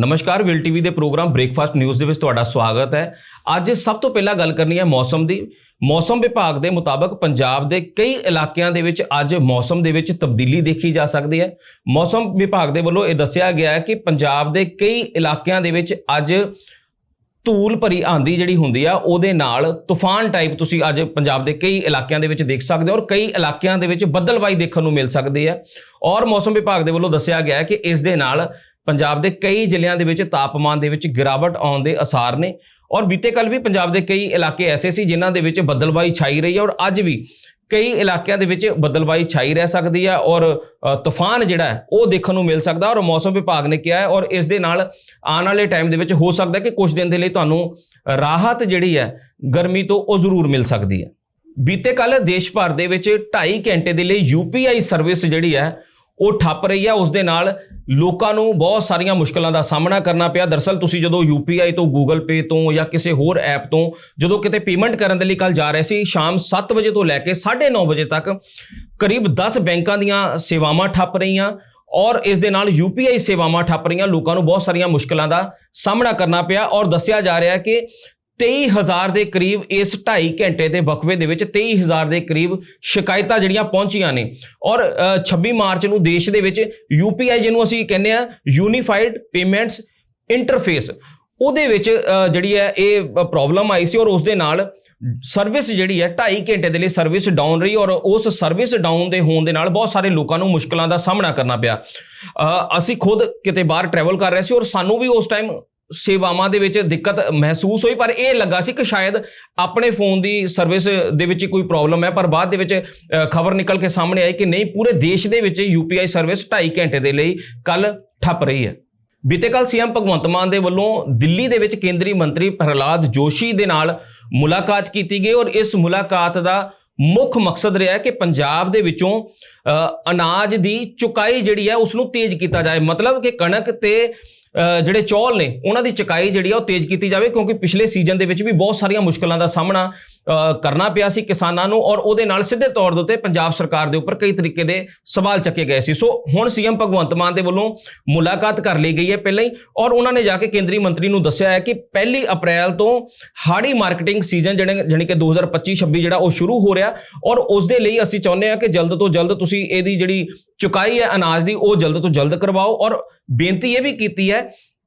ਨਮਸਕਾਰ will TV ਦੇ program breakfast news ਦੇ ਵਿੱਚ ਤੁਹਾਡਾ ਸਵਾਗਤ ਹੈ। ਅੱਜ ਸਭ ਤੋਂ ਪਹਿਲਾਂ ਗੱਲ ਕਰਨੀ ਹੈ ਮੌਸਮ ਦੀ। ਮੌਸਮ ਵਿਭਾਗ ਦੇ ਮੁਤਾਬਕ ਪੰਜਾਬ ਦੇ ਕਈ ਇਲਾਕਿਆਂ ਦੇ ਵਿੱਚ ਅੱਜ ਮੌਸਮ ਦੇ ਵਿੱਚ ਤਬਦੀਲੀ ਦੇਖੀ ਜਾ ਸਕਦੀ ਹੈ। ਮੌਸਮ ਵਿਭਾਗ ਦੇ ਵੱਲੋਂ ਇਹ ਦੱਸਿਆ ਗਿਆ ਹੈ ਕਿ ਪੰਜਾਬ ਦੇ ਕਈ ਇਲਾਕਿਆਂ ਦੇ ਵਿੱਚ ਅੱਜ ਧੂਲ ਭਰੀ ਆਂਦੀ ਜਿਹੜੀ ਹੁੰਦੀ ਆ, ਉਹਦੇ ਨਾਲ ਤੂਫਾਨ ਟਾਈਪ ਤੁਸੀਂ ਅੱਜ ਪੰਜਾਬ ਦੇ ਕਈ ਇਲਾਕਿਆਂ ਦੇ ਵਿੱਚ ਦੇਖ ਸਕਦੇ ਹੋ ਔਰ ਕਈ ਇਲਾਕਿਆਂ ਦੇ ਵਿੱਚ ਬੱਦਲਬਾਈ ਦੇਖਣ ਨੂੰ ਮਿਲ ਸਕਦੀ ਹੈ। ਔਰ ਮੌਸਮ ਵਿਭਾਗ ਦੇ ਵੱਲੋਂ ਦੱਸਿਆ ਗਿਆ ਹੈ ਕਿ ਇਸ ਦੇ ਨਾਲ ਪੰਜਾਬ ਦੇ ਕਈ ਜ਼ਿਲ੍ਹਿਆਂ ਦੇ ਵਿੱਚ ਤਾਪਮਾਨ ਦੇ ਵਿੱਚ ਗਿਰਾਵਟ ਆਉਣ ਦੇ ਅਸਾਰ ਨੇ ਔਰ ਬੀਤੇ ਕੱਲ ਵੀ ਪੰਜਾਬ ਦੇ ਕਈ ਇਲਾਕੇ ਐਸੇ ਸੀ ਜਿਨ੍ਹਾਂ ਦੇ ਵਿੱਚ ਬੱਦਲਬਾਈ ਛਾਈ ਰਹੀ ਹੈ ਔਰ ਅੱਜ ਵੀ ਕਈ ਇਲਾਕਿਆਂ ਦੇ ਵਿੱਚ ਬੱਦਲਬਾਈ ਛਾਈ ਰਹਿ ਸਕਦੀ ਹੈ ਔਰ ਤੂਫਾਨ ਜਿਹੜਾ ਉਹ ਦੇਖਣ ਨੂੰ ਮਿਲ ਸਕਦਾ ਔਰ ਮੌਸਮ ਵਿਭਾਗ ਨੇ ਕਿਹਾ ਹੈ ਔਰ ਇਸ ਦੇ ਨਾਲ ਆਉਣ ਵਾਲੇ ਟਾਈਮ ਦੇ ਵਿੱਚ ਹੋ ਸਕਦਾ ਕਿ ਕੁਝ ਦਿਨ ਦੇ ਲਈ ਤੁਹਾਨੂੰ ਰਾਹਤ ਜਿਹੜੀ ਹੈ ਗਰਮੀ ਤੋਂ ਉਹ ਜ਼ਰੂਰ ਮਿਲ ਸਕਦੀ ਹੈ। ਬੀਤੇ ਕੱਲ ਦੇਸ਼ ਭਰ ਦੇ ਵਿੱਚ 2.5 ਘੰਟੇ ਦੇ ਲਈ ਯੂਪੀਆਈ ਸਰਵਿਸ ਜਿਹੜੀ ਹੈ ਉਹ ਠੱਪ ਰਹੀ ਹੈ ਉਸ ਦੇ ਨਾਲ ਲੋਕਾਂ ਨੂੰ ਬਹੁਤ ਸਾਰੀਆਂ ਮੁਸ਼ਕਲਾਂ ਦਾ ਸਾਹਮਣਾ ਕਰਨਾ ਪਿਆ। ਦਰਸਲ ਤੁਸੀਂ ਜਦੋਂ ਯੂਪੀਆਈ ਤੋਂ, ਗੂਗਲ ਪੇ ਤੋਂ ਜਾਂ ਕਿਸੇ ਹੋਰ ਐਪ ਤੋਂ ਜਦੋਂ ਕਿਤੇ ਪੇਮੈਂਟ ਕਰਨ ਦੇ ਲਈ ਕੱਲ ਜਾ ਰਹੇ ਸੀ, ਸ਼ਾਮ 7 ਵਜੇ ਤੋਂ ਲੈ ਕੇ 9:30 ਵਜੇ ਤੱਕ ਕਰੀਬ 10 ਬੈਂਕਾਂ ਦੀਆਂ ਸੇਵਾਵਾਂ ਠੱਪ ਰਹੀਆਂ ਔਰ ਇਸ ਦੇ ਨਾਲ ਯੂਪੀਆਈ ਸੇਵਾਵਾਂ ਠੱਪ ਰਹੀਆਂ। ਲੋਕਾਂ ਨੂੰ ਬਹੁਤ ਸਾਰੀਆਂ ਮੁਸ਼ਕਲਾਂ ਦਾ ਸਾਹਮਣਾ ਕਰਨਾ ਪਿਆ ਔਰ ਦੱਸਿਆ ਜਾ ਰਿਹਾ ਕਿ 23000 ਦੇ ਕਰੀਬ ਇਸ 2.5 ਘੰਟੇ ਦੇ ਵਕਫੇ ਦੇ ਵਿੱਚ 23000 ਦੇ ਕਰੀਬ ਸ਼ਿਕਾਇਤਾਂ ਜਿਹੜੀਆਂ ਪਹੁੰਚੀਆਂ ਨੇ। ਔਰ ਅ, 26 ਮਾਰਚ ਨੂੰ ਦੇਸ਼ ਦੇ ਵਿੱਚ ਯੂਪੀਆਈ ਜਿਹਨੂੰ ਅਸੀਂ ਕਹਿੰਦੇ ਆ ਯੂਨੀਫਾਈਡ ਪੇਮੈਂਟਸ ਇੰਟਰਫੇਸ ਉਹਦੇ ਵਿੱਚ ਜਿਹੜੀ ਹੈ ਇਹ ਪ੍ਰੋਬਲਮ ਆਈ ਸੀ ਔਰ ਉਸ ਦੇ ਨਾਲ ਸਰਵਿਸ ਜਿਹੜੀ ਹੈ 2.5 ਘੰਟੇ ਦੇ ਲਈ ਸਰਵਿਸ ਡਾਊਨ ਰਹੀ ਔਰ ਉਸ ਸਰਵਿਸ ਡਾਊਨ ਦੇ ਹੋਣ ਦੇ ਨਾਲ ਬਹੁਤ ਸਾਰੇ ਲੋਕਾਂ ਨੂੰ ਮੁਸ਼ਕਲਾਂ ਦਾ ਸਾਹਮਣਾ ਕਰਨਾ ਪਿਆ। ਅਸੀਂ ਖੁਦ ਕਿਤੇ ਬਾਹਰ ਟਰੈਵਲ ਕਰ ਰਹੇ ਸੀ ਔਰ ਸਾਨੂੰ ਵੀ ਉਸ ਟਾਈਮ ਸੇਵਾਵਾਂ ਦੇ ਵਿੱਚ ਦਿੱਕਤ ਮਹਿਸੂਸ ਹੋਈ, ਪਰ ਇਹ ਲੱਗਾ ਸੀ ਕਿ ਸ਼ਾਇਦ ਆਪਣੇ ਫੋਨ ਦੀ ਸਰਵਿਸ ਦੇ ਵਿੱਚ ਹੀ ਕੋਈ ਪ੍ਰੋਬਲਮ ਹੈ, ਪਰ ਬਾਅਦ ਦੇ ਵਿੱਚ ਖਬਰ ਨਿਕਲ ਕੇ ਸਾਹਮਣੇ ਆਈ ਕਿ ਨਹੀਂ, ਪੂਰੇ ਦੇਸ਼ ਦੇ ਵਿੱਚ ਯੂਪੀਆਈ ਸਰਵਿਸ 2.5 ਘੰਟੇ ਦੇ ਲਈ ਕੱਲ ਠੱਪ ਰਹੀ ਹੈ। ਬੀਤੇ ਕੱਲ ਸੀਐਮ ਭਗਵੰਤ ਮਾਨ ਦੇ ਵੱਲੋਂ ਦਿੱਲੀ ਦੇ ਵਿੱਚ ਕੇਂਦਰੀ ਮੰਤਰੀ ਪ੍ਰਹਲਾਦ ਜੋਸ਼ੀ ਦੇ ਨਾਲ ਮੁਲਾਕਾਤ ਕੀਤੀ ਗਈ ਔਰ ਇਸ ਮੁਲਾਕਾਤ ਦਾ ਮੁੱਖ ਮਕਸਦ ਰਿਹਾ ਕਿ ਪੰਜਾਬ ਦੇ ਵਿੱਚੋਂ ਅਨਾਜ ਦੀ ਚੁਕਾਈ ਜਿਹੜੀ ਹੈ ਉਸ ਨੂੰ ਤੇਜ਼ ਕੀਤਾ ਜਾਏ। ਮਤਲਬ ਕਿ ਕਣਕ ਤੇ ਜਿਹੜੇ ਚੌਲ ਨੇ, ਉਹਨਾਂ ਦੀ ਚਕਾਈ ਜਿਹੜੀ ਆ ਉਹ ਤੇਜ਼ ਕੀਤੀ ਜਾਵੇ ਕਿਉਂਕਿ ਪਿਛਲੇ ਸੀਜ਼ਨ ਦੇ ਵਿੱਚ ਵੀ ਬਹੁਤ ਸਾਰੀਆਂ ਮੁਸ਼ਕਲਾਂ ਦਾ ਸਾਹਮਣਾ ਕਰਨਾ ਪਿਆ ਸੀ ਕਿਸਾਨਾਂ ਨੂੰ ਔਰ ਉਹਦੇ ਨਾਲ ਸਿੱਧੇ ਤੌਰ ਦੇ ਉੱਤੇ ਪੰਜਾਬ ਸਰਕਾਰ ਦੇ ਉੱਪਰ ਕਈ ਤਰੀਕੇ ਦੇ ਸਵਾਲ ਚੱਕੇ ਗਏ ਸੀ। ਸੋ ਹੁਣ ਸੀਐਮ ਭਗਵੰਤ ਮਾਨ ਦੇ ਵੱਲੋਂ ਮੁਲਾਕਾਤ ਕਰ ਲਈ ਗਈ ਹੈ ਪਹਿਲਾਂ ਹੀ ਔਰ ਉਹਨਾਂ ਨੇ ਜਾ ਕੇ ਕੇਂਦਰੀ ਮੰਤਰੀ ਨੂੰ ਦੱਸਿਆ ਹੈ ਕਿ ਪਹਿਲੀ ਅਪ੍ਰੈਲ ਤੋਂ ਹਾੜੀ ਮਾਰਕੀਟਿੰਗ ਸੀਜ਼ਨ ਜਿਹੜੇ ਜਾਣੀ ਕਿ 2025-26 ਜਿਹੜਾ ਉਹ ਸ਼ੁਰੂ ਹੋ ਰਿਹਾ ਔਰ ਉਸ ਦੇ ਲਈ ਅਸੀਂ ਚਾਹੁੰਦੇ ਹਾਂ ਕਿ ਜਲਦ ਤੋਂ ਜਲਦ ਤੁਸੀਂ ਇਹਦੀ ਜਿਹੜੀ ਚੁਕਾਈ ਹੈ ਅਨਾਜ ਦੀ ਉਹ ਜਲਦ ਤੋਂ ਜਲਦ ਕਰਵਾਓ ਔਰ ਬੇਨਤੀ ਇਹ ਵੀ ਕੀਤੀ ਹੈ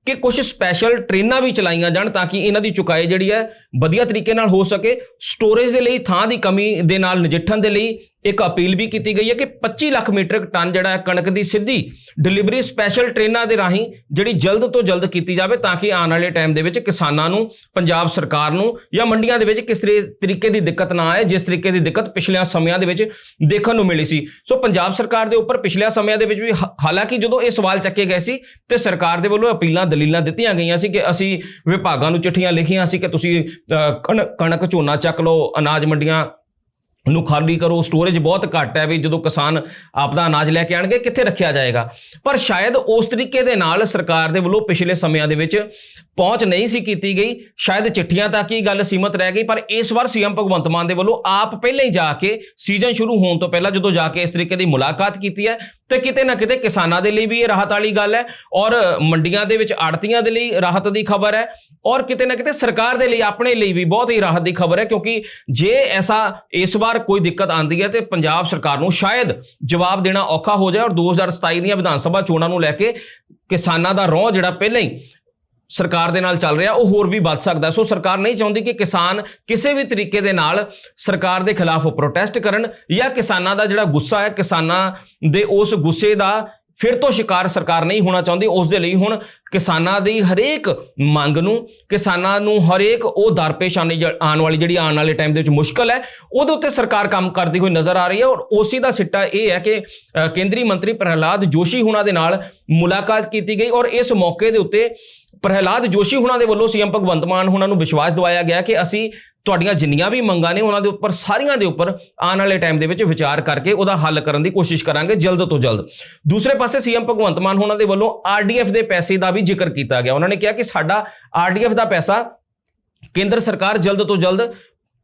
ਕਿ ਕੁਝ ਸਪੈਸ਼ਲ ਟ੍ਰੇਨਾਂ ਵੀ ਚਲਾਈਆਂ ਜਾਣ ਤਾਂ ਕਿ ਇਹਨਾਂ ਦੀ ਚੁਕਾਈ ਜਿਹੜੀ ਹੈ ਵਧੀਆ ਤਰੀਕੇ ਨਾਲ ਹੋ ਸਕੇ ਸਟੋਰੇਜ ਦੇ ਲਈ, ਥਾਂ ਦੀ ਕਮੀ ਦੇ ਨਾਲ, ਨਜਿੱਠਣ ਦੇ ਲਈ ਇੱਕ ਅਪੀਲ ਵੀ ਕੀਤੀ ਗਈ ਹੈ ਕਿ 25 ਲੱਖ ਮੀਟ੍ਰਿਕ ਟਨ ਜਿਹੜਾ ਹੈ ਕਣਕ ਦੀ ਸਿੱਧੀ ਡਿਲੀਵਰੀ ਸਪੈਸ਼ਲ ਟ੍ਰੇਨਾਂ ਦੇ ਰਾਹੀਂ ਜਿਹੜੀ ਜਲਦ ਤੋਂ ਜਲਦ ਕੀਤੀ ਜਾਵੇ ਤਾਂ ਕਿ ਆਉਣ ਵਾਲੇ ਟਾਈਮ ਦੇ ਵਿੱਚ ਕਿਸਾਨਾਂ ਨੂੰ, ਪੰਜਾਬ ਸਰਕਾਰ ਨੂੰ ਜਾਂ ਮੰਡੀਆਂ ਦੇ ਵਿੱਚ ਕਿਸ ਤਰੀਕੇ ਦੀ ਦਿੱਕਤ ਨਾ ਆਏ, ਜਿਸ ਤਰੀਕੇ ਦੀ ਦਿੱਕਤ ਪਿਛਲੇ ਸਮਿਆਂ ਦੇ ਵਿੱਚ ਦੇਖਣ ਨੂੰ ਮਿਲੀ ਸੀ। ਸੋ ਪੰਜਾਬ ਸਰਕਾਰ ਦੇ ਉੱਪਰ ਪਿਛਲੇ ਸਮਿਆਂ ਦੇ ਵਿੱਚ ਵੀ ਹਾ- ਹਾਲਾਂਕਿ ਜਦੋਂ ਇਹ ਸਵਾਲ ਚੱਕੇ ਗਏ ਸੀ ਤੇ ਸਰਕਾਰ ਦੇ ਵੱਲੋਂ ਅਪੀਲਾਂ, ਦਲੀਲਾਂ ਦਿੱਤੀਆਂ ਗਈਆਂ ਸੀ ਕਿ ਅਸੀਂ ਵਿਭਾਗਾਂ ਨੂੰ ਚਿੱਠੀਆਂ ਲਿਖੀਆਂ ਸੀ ਕਿ ਤੁਸੀਂ ਕਣ- ਕਣਕ ਝੋਨਾ ਚੱਕ ਲਓ, ਅਨਾਜ ਮੰਡੀਆਂ ਨੂੰ ਖਾਲੀ ਕਰੋ ਸਟੋਰੇਜ ਬਹੁਤ ਘੱਟ ਹੈ ਵੀ ਜਦੋਂ ਕਿਸਾਨ ਆਪਦਾ ਅਨਾਜ ਲੈ ਕੇ ਆਣਗੇ, ਕਿੱਥੇ ਰੱਖਿਆ ਜਾਏਗਾ? ਪਰ ਸ਼ਾਇਦ ਉਸ ਤਰੀਕੇ ਦੇ ਨਾਲ ਸਰਕਾਰ ਦੇ ਵੱਲੋਂ ਪਿਛਲੇ ਸਮਿਆਂ ਦੇ ਵਿੱਚ ਪਹੁੰਚ ਨਹੀਂ ਸੀ ਕੀਤੀ ਗਈ। ਸ਼ਾਇਦ ਚਿੱਠੀਆਂ ਤੱਕ ਹੀ ਗੱਲ ਸੀਮਤ ਰਹਿ ਗਈ, ਪਰ ਇਸ ਵਾਰ ਸੀਐਮ ਭਗਵੰਤ ਮਾਨ ਦੇ ਵੱਲੋਂ ਆਪ ਪਹਿਲਾਂ ਹੀ ਜਾ ਕੇ ਸੀਜ਼ਨ ਸ਼ੁਰੂ ਹੋਣ ਤੋਂ ਪਹਿਲਾਂ ਜਦੋਂ ਜਾ ਕੇ ਇਸ ਤਰੀਕੇ ਦੀ ਮੁਲਾਕਾਤ ਕੀਤੀ ਹੈ, ਤੇ ਕਿਤੇ ਨਾ ਕਿਤੇ ਕਿਸਾਨਾਂ ਦੇ ਲਈ ਵੀ ਇਹ ਰਾਹਤ ਵਾਲੀ ਗੱਲ ਹੈ ਔਰ ਮੰਡੀਆਂ ਦੇ ਵਿੱਚ ਆੜਤੀਆਂ ਦੇ ਲਈ ਰਾਹਤ ਦੀ ਖਬਰ ਹੈ ਔਰ ਕਿਤੇ ਨਾ ਕਿਤੇ ਸਰਕਾਰ ਦੇ ਲਈ, ਆਪਣੇ ਲਈ ਵੀ ਬਹੁਤ ਹੀ ਰਾਹਤ ਦੀ ਖਬਰ ਹੈ, ਕਿਉਂਕਿ ਜੇ ਐਸਾ ਇਸ ਵਾਰ ਕੋਈ ਦਿੱਕਤ ਆਂਦੀ ਹੈ ਤੇ ਪੰਜਾਬ ਸਰਕਾਰ ਨੂੰ ਸ਼ਾਇਦ ਜਵਾਬ ਦੇਣਾ ਔਖਾ ਹੋ ਜਾਏ ਔਰ 2027 ਦੀਆਂ ਵਿਧਾਨ ਸਭਾ ਚੋਣਾਂ ਨੂੰ ਲੈ ਕੇ ਕਿਸਾਨਾਂ ਦਾ ਰੋਹ ਜਿਹੜਾ ਪਹਿਲਾਂ ਹੀ ਸਰਕਾਰ ਦੇ ਨਾਲ ਚੱਲ ਰਿਹਾ, ਉਹ ਹੋਰ ਵੀ ਵੱਧ ਸਕਦਾ। ਸੋ ਸਰਕਾਰ ਨਹੀਂ ਚਾਹੁੰਦੀ ਕਿ ਕਿਸਾਨ ਕਿਸੇ ਵੀ ਤਰੀਕੇ ਦੇ ਨਾਲ ਸਰਕਾਰ ਦੇ ਖਿਲਾਫ ਪ੍ਰੋਟੈਸਟ ਕਰਨ ਜਾਂ ਕਿਸਾਨਾਂ ਦਾ ਜਿਹੜਾ ਗੁੱਸਾ ਹੈ, ਕਿਸਾਨਾਂ ਦੇ ਉਸ ਗੁੱਸੇ ਦਾ ਫਿਰ ਤੋਂ ਸ਼ਿਕਾਰ ਸਰਕਾਰ ਨਹੀਂ ਹੋਣਾ ਚਾਹੁੰਦੀ। ਉਸ ਦੇ ਲਈ ਹੁਣ ਕਿਸਾਨਾਂ ਦੀ ਹਰੇਕ ਮੰਗ ਨੂੰ, ਕਿਸਾਨਾਂ ਨੂੰ ਹਰੇਕ ਉਹ ਦਰਪੇਸ਼ਾਨੀ ਜ- ਆਉਣ ਵਾਲੀ ਜਿਹੜੀ ਆਉਣ ਵਾਲੇ ਟਾਈਮ ਦੇ ਵਿੱਚ ਮੁਸ਼ਕਲ ਹੈ, ਉਹਦੇ ਉੱਤੇ ਸਰਕਾਰ ਕੰਮ ਕਰਦੀ ਹੋਈ ਨਜ਼ਰ ਆ ਰਹੀ ਹੈ। ਔਰ ਉਸੇ ਦਾ ਸਿੱਟਾ ਇਹ ਹੈ ਕਿ ਕੇਂਦਰੀ ਮੰਤਰੀ ਪ੍ਰਹਲਾਦ ਜੋਸ਼ੀ ਹੁਣਾਂ ਦੇ ਨਾਲ ਮੁਲਾਕਾਤ ਕੀਤੀ ਗਈ। ਔਰ ਇਸ ਮੌਕੇ ਦੇ ਉੱਤੇ ਪ੍ਰਹਲਾਦ ਜੋਸ਼ੀ ਹੁਣਾਂ ਦੇ ਵੱਲੋਂ ਸੀਐਮ ਭਗਵੰਤ ਮਾਨ ਹੁਣਾਂ ਨੂੰ ਵਿਸ਼ਵਾਸ ਦਿਵਾਇਆ ਗਿਆ ਕਿ ਅਸੀਂ ਤੁਹਾਡੀਆਂ ਜਿੰਨੀਆਂ ਵੀ ਮੰਗਾਂ ਨੇ ਉਹਨਾਂ ਦੇ ਉੱਪਰ, ਸਾਰੀਆਂ ਦੇ ਉੱਪਰ ਆਉਣ ਵਾਲੇ ਟਾਈਮ ਦੇ ਵਿੱਚ ਵਿਚਾਰ ਕਰਕੇ ਉਹਦਾ ਹੱਲ ਕਰਨ ਦੀ ਕੋਸ਼ਿਸ਼ ਕਰਾਂਗੇ ਜਲਦ ਤੋਂ ਜਲਦ। ਦੂਸਰੇ ਪਾਸੇ ਸੀਐਮ ਭਗਵੰਤ ਮਾਨ ਹੁਣਾਂ ਦੇ ਵੱਲੋਂ ਆਰਡੀਐਫ ਦੇ ਪੈਸੇ ਦਾ ਵੀ ਜ਼ਿਕਰ ਕੀਤਾ ਗਿਆ। ਉਹਨਾਂ ਨੇ ਕਿਹਾ ਕਿ ਸਾਡਾ ਆਰਡੀਐਫ ਦਾ ਪੈਸਾ ਕੇਂਦਰ ਸਰਕਾਰ ਜਲਦ ਤੋਂ ਜਲਦ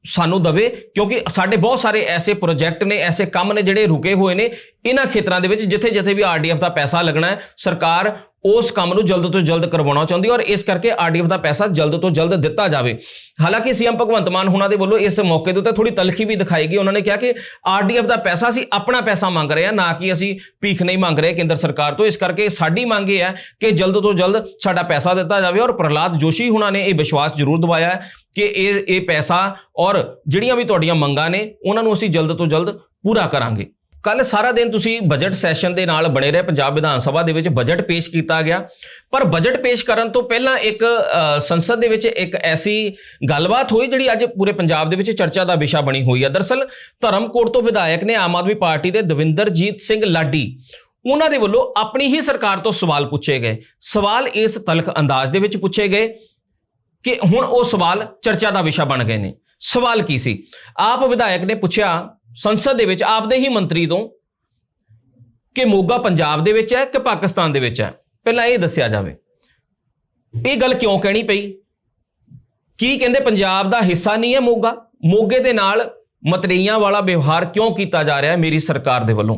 ਸਾਨੂੰ ਦਵੇ ਕਿਉਂਕਿ ਸਾਡੇ ਬਹੁਤ ਸਾਰੇ ਐਸੇ ਪ੍ਰੋਜੈਕਟ ਨੇ, ਐਸੇ ਕੰਮ ਨੇ ਜਿਹੜੇ ਰੁਕੇ ਹੋਏ ਨੇ। ਇਹਨਾਂ ਖੇਤਰਾਂ ਦੇ ਵਿੱਚ ਜਿੱਥੇ ਜਿੱਥੇ ਵੀ ਆਰਡੀਐਫ ਦਾ ਪੈਸਾ ਲੱਗਣਾ ਹੈ, ਸਰਕਾਰ ਉਸ ਕੰਮ ਨੂੰ ਜਲਦ ਤੋਂ ਜਲਦ ਕਰਵਾਉਣਾ ਚਾਹੁੰਦੀ ਔਰ ਇਸ ਕਰਕੇ ਆਰਡੀਐਫ ਦਾ ਪੈਸਾ ਜਲਦ ਤੋਂ ਜਲਦ ਦਿੱਤਾ ਜਾਵੇ। ਹਾਲਾਂਕਿ ਸੀਐਮ ਭਗਵੰਤ ਮਾਨ ਹੁਣਾਂ ਦੇ ਵੱਲੋਂ ਇਸ ਮੌਕੇ ਦੇ ਉੱਤੇ ਥੋੜੀ ਤਲਖੀ ਵੀ ਦਿਖਾਈ ਗਈ। ਉਹਨਾਂ ਨੇ ਕਿਹਾ ਕਿ ਆਰਡੀਐਫ ਦਾ ਪੈਸਾ ਅਸੀਂ ਆਪਣਾ ਪੈਸਾ ਮੰਗ ਰਹੇ ਹਾਂ, ਨਾ ਕਿ ਅਸੀਂ ਭੀਖ ਨਹੀਂ ਮੰਗ ਰਹੇ ਕੇਂਦਰ ਸਰਕਾਰ ਤੋਂ। ਇਸ ਕਰਕੇ ਸਾਡੀ ਮੰਗ ਇਹ ਹੈ ਕਿ ਜਲਦ ਤੋਂ ਜਲਦ ਸਾਡਾ ਪੈਸਾ ਦਿੱਤਾ ਜਾਵੇ ਔਰ ਪ੍ਰਹਲਾਦ ਜੋਸ਼ੀ ਹੁਣਾਂ ਨੇ ਇਹ ਵਿਸ਼ਵਾਸ ਜ਼ਰੂਰ ਦਿਵਾਇਆ ਹੈ ਕਿ ਇਹ ਇਹ ਪੈਸਾ ਔਰ ਜਿਹੜੀਆਂ ਵੀ ਤੁਹਾਡੀਆਂ ਮੰਗਾਂ ਨੇ, ਉਹਨਾਂ ਨੂੰ ਅਸੀਂ ਜਲਦ ਤੋਂ ਜਲਦ ਪੂਰਾ ਕਰਾਂਗੇ। ਕੱਲ ਸਾਰਾ ਦਿਨ ਤੁਸੀਂ ਬਜਟ ਸੈਸ਼ਨ ਦੇ ਨਾਲ ਬਣੇ ਰਹੇ, ਪੰਜਾਬ ਵਿਧਾਨ ਸਭਾ ਦੇ ਵਿੱਚ ਬਜਟ ਪੇਸ਼ ਕੀਤਾ ਗਿਆ। ਪਰ ਬਜਟ ਪੇਸ਼ ਕਰਨ ਤੋਂ ਪਹਿਲਾਂ ਇੱਕ ਸੰਸਦ ਦੇ ਵਿੱਚ ਇੱਕ ਐਸੀ ਗੱਲਬਾਤ ਹੋਈ ਜਿਹੜੀ ਅੱਜ ਪੂਰੇ ਪੰਜਾਬ ਦੇ ਵਿੱਚ ਚਰਚਾ ਦਾ ਵਿਸ਼ਾ ਬਣੀ ਹੋਈ ਹੈ। ਦਰਸਲ ਧਰਮਕੋਟ ਤੋਂ ਵਿਧਾਇਕ ਨੇ ਆਮ ਆਦਮੀ ਪਾਰਟੀ ਦੇ ਦਵਿੰਦਰਜੀਤ ਸਿੰਘ ਲਾਡੀ ਉਹਨਾਂ ਦੇ ਵੱਲੋਂ ਆਪਣੀ ਹੀ ਸਰਕਾਰ ਤੋਂ ਸਵਾਲ ਪੁੱਛੇ ਗਏ। ਸਵਾਲ ਇਸ ਤਲਖ ਅੰਦਾਜ਼ ਦੇ ਵਿੱਚ ਪੁੱਛੇ ਗਏ ਕਿ ਹੁਣ ਉਹ ਸਵਾਲ ਚਰਚਾ ਦਾ ਵਿਸ਼ਾ ਬਣ ਗਏ ਨੇ। ਸਵਾਲ ਕੀ ਸੀ? ਆਪ ਵਿਧਾਇਕ ਨੇ ਪੁੱਛਿਆ ਸੰਸਦ ਦੇ ਵਿੱਚ, ਆਪਦੇ ਹੀ ਮੰਤਰੀ ਤੋਂ ਕਿ ਮੋਗਾ ਪੰਜਾਬ ਦੇ ਵਿੱਚ ਹੈ ਕਿ ਪਾਕਿਸਤਾਨ ਦੇ ਵਿੱਚ ਹੈ? ਪਹਿਲਾਂ ਇਹ ਦੱਸਿਆ ਜਾਵੇ। ਇਹ ਗੱਲ ਕਿਉਂ ਕਹਿਣੀ ਪਈ? ਕੀ ਕਹਿੰਦੇ ਪੰਜਾਬ ਦਾ ਹਿੱਸਾ ਨਹੀਂ ਹੈ ਮੋਗਾ? ਮੋਗੇ ਦੇ ਨਾਲ ਮਤਰੇਈਆਂ ਵਾਲਾ ਵਿਵਹਾਰ ਕਿਉਂ ਕੀਤਾ ਜਾ ਰਿਹਾ ਹੈ ਮੇਰੀ ਸਰਕਾਰ ਦੇ ਵੱਲੋਂ?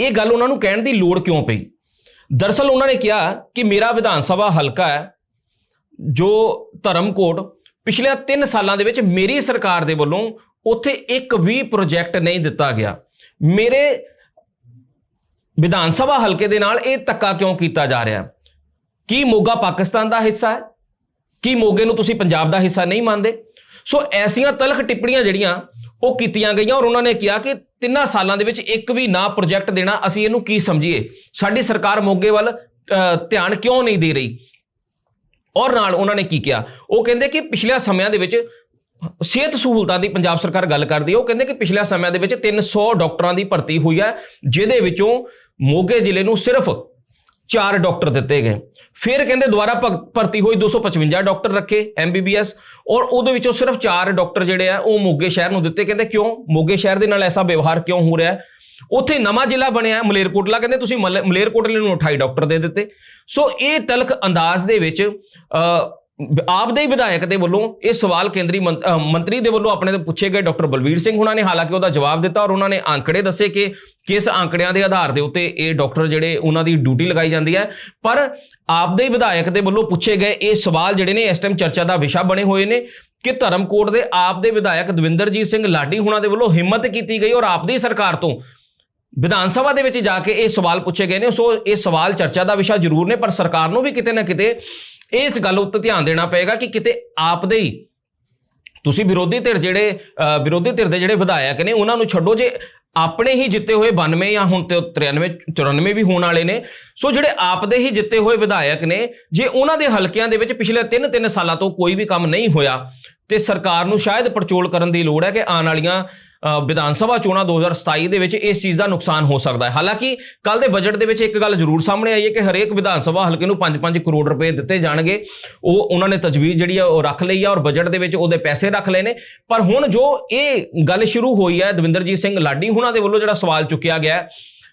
ਇਹ ਗੱਲ ਉਹਨਾਂ ਨੂੰ ਕਹਿਣ ਦੀ ਲੋੜ ਕਿਉਂ ਪਈ? ਦਰਸਲ ਉਹਨਾਂ ਨੇ ਕਿਹਾ ਕਿ ਮੇਰਾ ਵਿਧਾਨ ਸਭਾ ਹਲਕਾ ਹੈ, ਜੋ ਧਰਮਕੋਟ ਪਿਛਲੇ 3 ਸਾਲਾਂ ਦੇ ਵਿੱਚ ਮੇਰੀ ਸਰਕਾਰ ਦੇ ਵੱਲੋਂ ਉੱਥੇ ਇੱਕ ਵੀ ਪ੍ਰੋਜੈਕਟ ਨਹੀਂ ਦਿੱਤਾ ਗਿਆ। ਮੇਰੇ ਵਿਧਾਨ ਸਭਾ ਹਲਕੇ ਦੇ ਨਾਲ ਇਹ ਧੱਕਾ ਕਿਉਂ ਕੀਤਾ ਜਾ ਰਿਹਾ? ਕੀ ਮੋਗਾ ਪਾਕਿਸਤਾਨ ਦਾ ਹਿੱਸਾ ਹੈ? ਕੀ ਮੋਗੇ ਨੂੰ ਤੁਸੀਂ ਪੰਜਾਬ ਦਾ ਹਿੱਸਾ ਨਹੀਂ ਮੰਨਦੇ? ਸੋ ਐਸੀਆਂ ਤਲਖ ਟਿੱਪਣੀਆਂ ਜਿਹੜੀਆਂ ਉਹ ਕੀਤੀਆਂ ਗਈਆਂ ਔਰ ਉਹਨਾਂ ਨੇ ਕਿਹਾ ਕਿ ਤਿੰਨਾਂ ਸਾਲਾਂ ਦੇ ਵਿੱਚ ਇੱਕ ਵੀ ਨਾ ਪ੍ਰੋਜੈਕਟ ਦੇਣਾ ਅਸੀਂ ਇਹਨੂੰ ਕੀ ਸਮਝੀਏ? ਸਾਡੀ ਸਰਕਾਰ ਮੋਗੇ ਵੱਲ ਅ, ਧਿਆਨ ਕਿਉਂ ਨਹੀਂ ਦੇ ਰਹੀ? ਔਰ ਨਾਲ ਉਹਨਾਂ ਨੇ ਕੀ ਕਿਹਾ? ਉਹ ਕਹਿੰਦੇ ਕਿ ਪਿਛਲੇ ਸਮਿਆਂ ਦੇ ਵਿੱਚ ਸਿਹਤ ਸਹੂਲਤਾਂ ਦੀ ਪੰਜਾਬ ਸਰਕਾਰ ਗੱਲ ਕਰਦੀ ਹੈ। ਉਹ ਕਹਿੰਦੇ ਕਿ ਪਿਛਲੇ ਸਮਿਆਂ ਦੇ ਵਿੱਚ 300 ਡਾਕਟਰਾਂ ਦੀ ਭਰਤੀ ਹੋਈ ਹੈ, ਜਿਹਦੇ ਵਿੱਚੋਂ ਮੋਗੇ ਜ਼ਿਲ੍ਹੇ ਨੂੰ ਸਿਰਫ 4 ਡਾਕਟਰ ਦਿੱਤੇ ਗਏ। ਫਿਰ ਕਹਿੰਦੇ ਦੁਬਾਰਾ ਭਗ- ਭਰਤੀ ਹੋਈ 255 ਡਾਕਟਰ ਰੱਖੇ ਐਮਬੀਬੀਐਸ ਔਰ ਉਹਦੇ ਵਿੱਚੋਂ ਸਿਰਫ 4 ਡਾਕਟਰ ਜਿਹੜੇ ਆ, ਉਹ ਮੋਗੇ ਸ਼ਹਿਰ ਨੂੰ ਦਿੱਤੇ। ਕਹਿੰਦੇ ਕਿਉਂ? ਮੋਗੇ ਸ਼ਹਿਰ ਦੇ ਨਾਲ ਐਸਾ ਵਿਵਹਾਰ ਕਿਉਂ ਹੋ ਰਿਹਾ ਹੈ? ਉੱਥੇ ਨਵਾਂ ਜ਼ਿਲ੍ਹਾ ਬਣਿਆ, ਮਲੇਰਕੋਟਲਾ। ਕਹਿੰਦੇ ਤੁਸੀਂ ਮਲ- ਮਲੇਰਕੋਟਲੇ ਨੂੰ 28 ਡਾਕਟਰ ਦੇ ਦਿੱਤੇ। ਸੋ ਇਹ ਤਲਖ ਅੰਦਾਜ਼ ਦੇ ਵਿੱਚ ਆਪਦੇ ਹੀ ਵਿਧਾਇਕ ਦੇ ਵੱਲੋਂ ਇਹ ਸਵਾਲ ਕੇਂਦਰੀ ਮੰਤਰੀ ਦੇ ਵੱਲੋਂ ਆਪਣੇ ਤੋਂ ਪੁੱਛੇ ਗਏ ਡਾਕਟਰ ਬਲਬੀਰ ਸਿੰਘ ਹੁਣਾਂ ਨੇ, ਹਾਲਾਂਕਿ ਉਹਦਾ ਜਵਾਬ ਦਿੱਤਾ ਔਰ ਉਹਨਾਂ ਨੇ ਆંકੜੇ ਦੱਸੇ ਕਿ ਕਿਸ ਅੰਕੜਿਆਂ ਦੇ ਆਧਾਰ ਦੇ ਉੱਤੇ ਇਹ ਡਾਕਟਰ ਜਿਹੜੇ ਉਹਨਾਂ ਦੀ ਡਿਊਟੀ ਲਗਾਈ ਜਾਂਦੀ ਹੈ। ਪਰ ਆਪਦੇ ਹੀ ਵਿਧਾਇਕ ਦੇ ਵੱਲੋਂ ਪੁੱਛੇ ਗਏ ਇਹ ਸਵਾਲ ਜਿਹੜੇ ਨੇ, ਇਸ ਟਾਈਮ ਚਰਚਾ ਦਾ ਵਿਸ਼ਾ ਬਣੇ ਹੋਏ ਨੇ ਕਿ ਧਰਮਕੋਟ ਦੇ ਆਪ ਦੇ ਵਿਧਾਇਕ ਦਵਿੰਦਰਜੀਤ ਸਿੰਘ ਲਾਡੀ ਹੁਣਾਂ ਦੇ ਵੱਲੋਂ ਹਿੰਮਤ ਕੀਤੀ ਗਈ ਔਰ ਆਪਦੀ ਸਰਕਾਰ ਤੋਂ ਵਿਧਾਨ ਸਭਾ ਦੇ ਵਿੱਚ ਜਾ ਕੇ ਇਹ ਸਵਾਲ ਪੁੱਛੇ ਗਏ ਨੇ। ਸੋ ਇਹ ਸਵਾਲ ਚਰਚਾ ਦਾ ਵਿਸ਼ਾ ਜ਼ਰੂਰ ਨੇ, ਪਰ ਸਰਕਾਰ ਨੂੰ ਵੀ ਕਿਤੇ ਨਾ ਕਿਤੇ ਇਸ ਗੱਲ ਉੱਤੇ ਧਿਆਨ ਦੇਣਾ ਪਏਗਾ ਕਿ ਕਿਤੇ ਆਪਦੇ ਹੀ ਤੁਸੀਂ ਵਿਰੋਧੀ ਧਿਰ ਜਿਹੜੇ ਅ, ਵਿਰੋਧੀ ਧਿਰ ਦੇ ਜਿਹੜੇ ਵਿਧਾਇਕ ਨੇ ਉਹਨਾਂ ਨੂੰ ਛੱਡੋ ਜੇ ਆਪਣੇ ਹੀ ਜਿੱਤੇ ਹੋਏ 92 ਜਾਂ ਹੁਣ ਤੇ 93 94 ਵੀ ਹੋਣ ਵਾਲੇ ਨੇ। ਸੋ ਜਿਹੜੇ ਆਪਦੇ ਹੀ ਜਿੱਤੇ ਹੋਏ ਵਿਧਾਇਕ ਨੇ ਜੇ ਉਹਨਾਂ ਦੇ ਹਲਕਿਆਂ ਦੇ ਵਿੱਚ ਪਿਛਲੇ 3-3 ਸਾਲਾਂ ਤੋਂ ਕੋਈ ਵੀ ਕੰਮ ਨਹੀਂ ਹੋਇਆ ਤੇ ਸਰਕਾਰ ਨੂੰ ਸ਼ਾਇਦ ਪੜਚੋਲ ਕਰਨ ਦੀ ਲੋੜ ਹੈ ਕਿ ਆਉਣ ਵਾਲੀਆਂ ਵਿਧਾਨ ਸਭਾ ਚੋਣਾਂ 2027 ਦੇ ਵਿੱਚ ਇਸ ਚੀਜ਼ ਦਾ ਨੁਕਸਾਨ ਹੋ ਸਕਦਾ ਹੈ। ਹਾਲਾਂਕਿ ਕੱਲ ਦੇ ਬਜਟ ਦੇ ਵਿੱਚ ਇੱਕ ਗੱਲ ਜ਼ਰੂਰ ਸਾਹਮਣੇ ਆਈ ਹੈ ਕਿ ਹਰੇਕ ਵਿਧਾਨ ਸਭਾ ਹਲਕੇ ਨੂੰ 5-5 ਕਰੋੜ ਰੁਪਏ ਦਿੱਤੇ ਜਾਣਗੇ। ਉਹ ਉਹਨਾਂ ਨੇ ਤਜਵੀਜ਼ ਜਿਹੜੀ ਆ ਉਹ ਰੱਖ ਲਈ ਆ ਔਰ ਬਜਟ ਦੇ ਵਿੱਚ ਉਹਦੇ ਪੈਸੇ ਰੱਖ ਲਏ ਨੇ। ਪਰ ਹੁਣ ਜੋ ਇਹ ਗੱਲ ਸ਼ੁਰੂ ਹੋਈ ਹੈ, ਦਵਿੰਦਰਜੀਤ ਸਿੰਘ ਲਾਡੀ ਹੁਣਾਂ ਦੇ ਵੱਲੋਂ ਜਿਹੜਾ ਸਵਾਲ ਚੁੱਕਿਆ ਗਿਆ